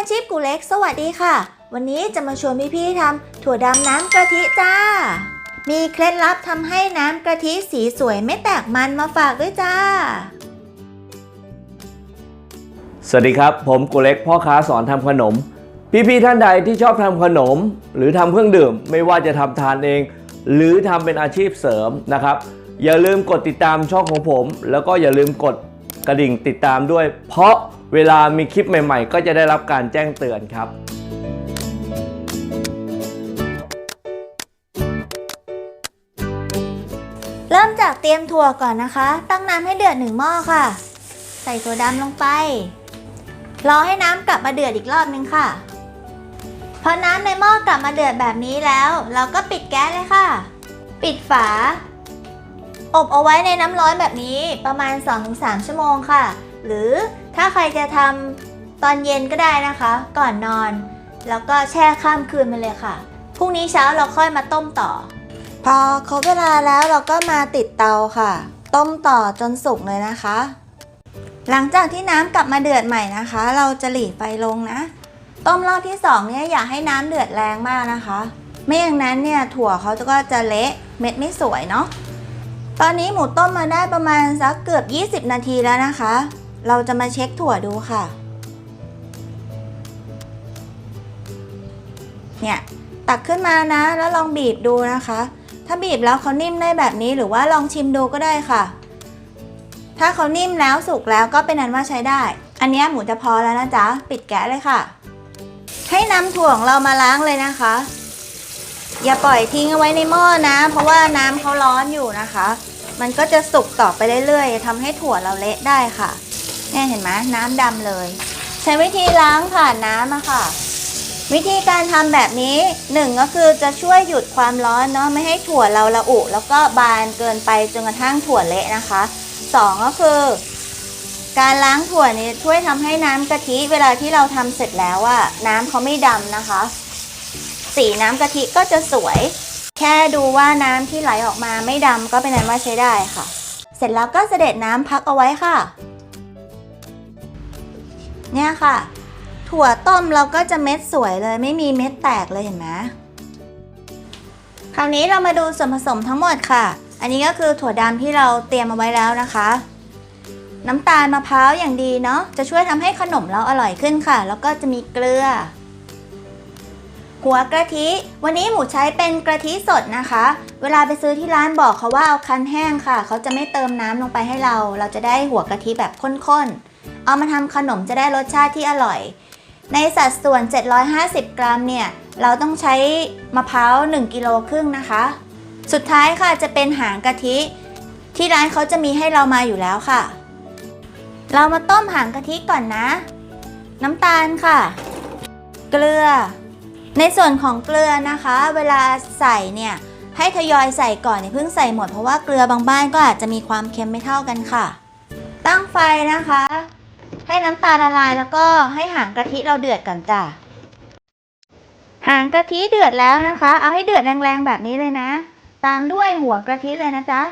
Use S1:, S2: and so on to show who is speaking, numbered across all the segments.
S1: าชีพกูเล็ก สวัสดีค่ะ วันนี้จะมาชวนพี่ๆทำถั่วดำน้ำกะทิจ้า มีเคล็ดลับทำให้น้ำกะทิสีสวยไม่แตกมันมาฝากด้วยจ้า
S2: สวัสดีครับ ผมกูเล็กพ่อค้าสอนทำขนม พี่ๆท่านใดที่ชอบทำขนม หรือทำเครื่องดื่ม ไม่ว่าจะทำทานเอง หรือทำเป็นอาชีพเสริมนะครับ อย่าลืมกดติดตามช่องของผม แล้วก็อย่าลืมกดกระดิ่งติดตามด้วย เพราะ เวลามีคลิปใหม่ๆ ก็จะได้รับการแจ้งเตือนครับ
S1: เริ่มจากเตรียมถั่วก่อนนะคะ ตั้งน้ำให้เดือดหนึ่งหม้อค่ะ ใส่ถั่วดำลงไป รอให้น้ำกลับมาเดือดอีกรอบนึงค่ะ พอน้ำในหม้อกลับมาเดือดแบบนี้แล้ว เราก็ปิดแก๊สเลยค่ะ ปิดฝา อบเอาไว้ในน้ำร้อนแบบนี้ประมาณ 2-3 ชั่วโมงค่ะ หรือถ้าใครจะทำตอนเย็นก็ได้นะคะ ก่อนนอน แล้วก็แช่ข้ามคืนไปเลยค่ะพรุ่งนี้เช้าเราค่อยมาต้มต่อ พอครบเวลาแล้วเราก็มาติดเตาค่ะ ต้มต่อจนสุกเลยนะคะ หลังจากที่น้ำกลับมาเดือดใหม่นะคะ เราจะหลีไฟลงนะ ต้มรอบที่สองเนี่ยอย่าให้น้ำเดือดแรงมากนะคะ ไม่อย่างนั้นเนี่ยถั่วเขาก็จะเละเม็ดไม่สวยเนาะตอนนี้หมูต้มมาได้ประมาณสักเกือบ 20 นาทีแล้วนะคะ เราจะมาเช็คถั่วดูค่ะ เนี่ยตักขึ้นมานะแล้วลองบีบดูนะคะ ถ้าบีบแล้วเขานิ่มได้แบบนี้หรือว่าลองชิมดูก็ได้ค่ะ ถ้าเขานิ่มแล้วสุกแล้วก็เป็นอันว่าใช้ได้ อันนี้หมูจะพอแล้วนะจ๊ะ ปิดแก๊สเลยค่ะ ให้นำถั่วของเรามาล้างเลยนะคะ อย่าปล่อยทิ้งเอาไว้ในหม้อนะ เพราะว่าน้ำเขาร้อนอยู่นะคะ มันก็จะสุกต่อไปเรื่อยๆทำให้ถั่วเราเละได้ค่ะ เนี่ยเห็นไหมน้ำดำเลย ใช้วิธีล้างผ่านน้ำอะค่ะ วิธีการทำแบบนี้หนึ่งก็คือจะช่วยหยุดความร้อนเนาะไม่ให้ถั่วเราระอุ แล้วก็บานเกินไปจนกระทั่งถั่วเละนะคะสองก็คือ การล้างถั่วนี้ช่วยทำให้น้ำกะทิเวลาที่เราทำเสร็จแล้วอะน้ำเขาไม่ดำนะคะ สีน้ำกะทิก็จะสวย แค่ดูว่าน้ำที่ไหลออกมาไม่ดำก็เป็นนั้นว่าใช้ได้ค่ะ เสร็จแล้วก็เสด็จน้ำพักเอาไว้ค่ะ เนี่ยค่ะ ถั่วต้มเราก็จะเม็ดสวยเลย ไม่มีเม็ดแตกเลยเห็นไหมคราวนี้เรามาดูส่วนผสมทั้งหมดค่ะ อันนี้ก็คือถั่วดำที่เราเตรียมเอาไว้แล้วนะคะ น้ำตาลมะพร้าวอย่างดีเนาะจะช่วยทำให้ขนมเราอร่อยขึ้นค่ะ แล้วก็จะมีเกลือ หัวกะทิ วันนี้หมูใช้เป็นกะทิสดนะคะ เวลาไปซื้อที่ร้านบอกเขาว่าเอาคั้นแห้งค่ะ เขาจะไม่เติมน้ำลงไปให้เรา เราจะได้หัวกะทิแบบข้นๆ เอามาทำขนมจะได้รสชาติที่อร่อย ในสัดส่วน 750 กรัมเนี่ย เราต้องใช้มะพร้าว 1 กิโลครึ่งนะคะ สุดท้ายค่ะจะเป็นหางกะทิ ที่ร้านเขาจะมีให้เรามาอยู่แล้วค่ะ เรามาต้มหางกะทิก่อนนะ น้ำตาลค่ะ เกลือ ในส่วนของเกลือนะคะ เวลาใส่เนี่ยให้ทยอยใส่ก่อนอย่าเพิ่งใส่หมดเพราะว่าเกลือบางบ้านก็อาจจะมีความเค็มไม่เท่ากันค่ะ ตั้งไฟนะคะ ให้น้ำตาลละลายแล้วก็ให้หางกะทิเราเดือดก่อนจ้ะ หางกะทิเดือดแล้วนะคะ เอาให้เดือดแรงๆแบบนี้เลยนะ ตามด้วยหัวกะทิเลยนะจ๊ะ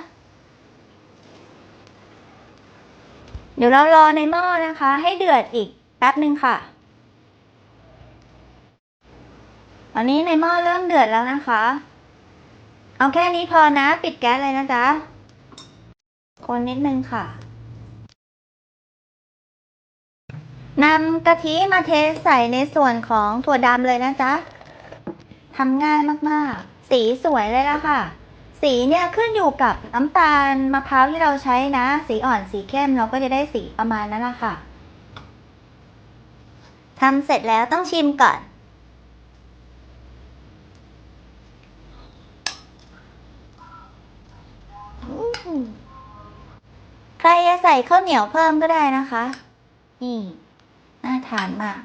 S1: เดี๋ยวเรารอในหม้อนะคะ ให้เดือดอีกแป๊บหนึ่งค่ะตอนนี้ในหม้อเริ่มเดือดแล้วนะคะ เอาแค่นี้พอนะ ปิดแก๊สเลยนะจ๊ะ คนนิดนึงค่ะ นำกะทิมาเทใส่ในส่วนของถั่วดำเลยนะจ๊ะทำง่ายมากๆ สีสวยเลยละค่ะ สีเนี่ยขึ้นอยู่กับน้ำตาลมะพร้าวที่เราใช้นะ สีอ่อนสีเข้มเราก็จะได้สีประมาณนั้นละค่ะทำเสร็จแล้วต้องชิมก่อน ใครจะใส่ข้าวเหนียวเพิ่มก็ได้นะคะ นี่ น่าทานมาก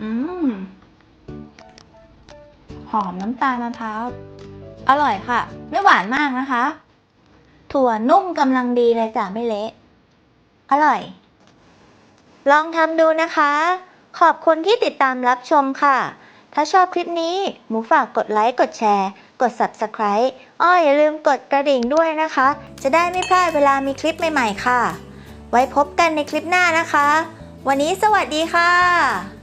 S1: อืม หอมน้ำตาลมะพร้าว อร่อยค่ะ ไม่หวานมากนะคะ ถั่วนุ่มกำลังดีเลยจ้ะไม่เละ อร่อย ลองทำดูนะคะ ขอบคุณที่ติดตามรับชมค่ะ ถ้าชอบคลิปนี้ หมูฝากกดไลค์ กดแชร์ กด Subscribe อ้ออย่าลืมกดกระดิ่งด้วยนะคะ จะได้ไม่พลาดเวลามีคลิปใหม่ ๆ ค่ะ ไว้พบกันในคลิปหน้านะคะ วันนี้สวัสดีค่ะ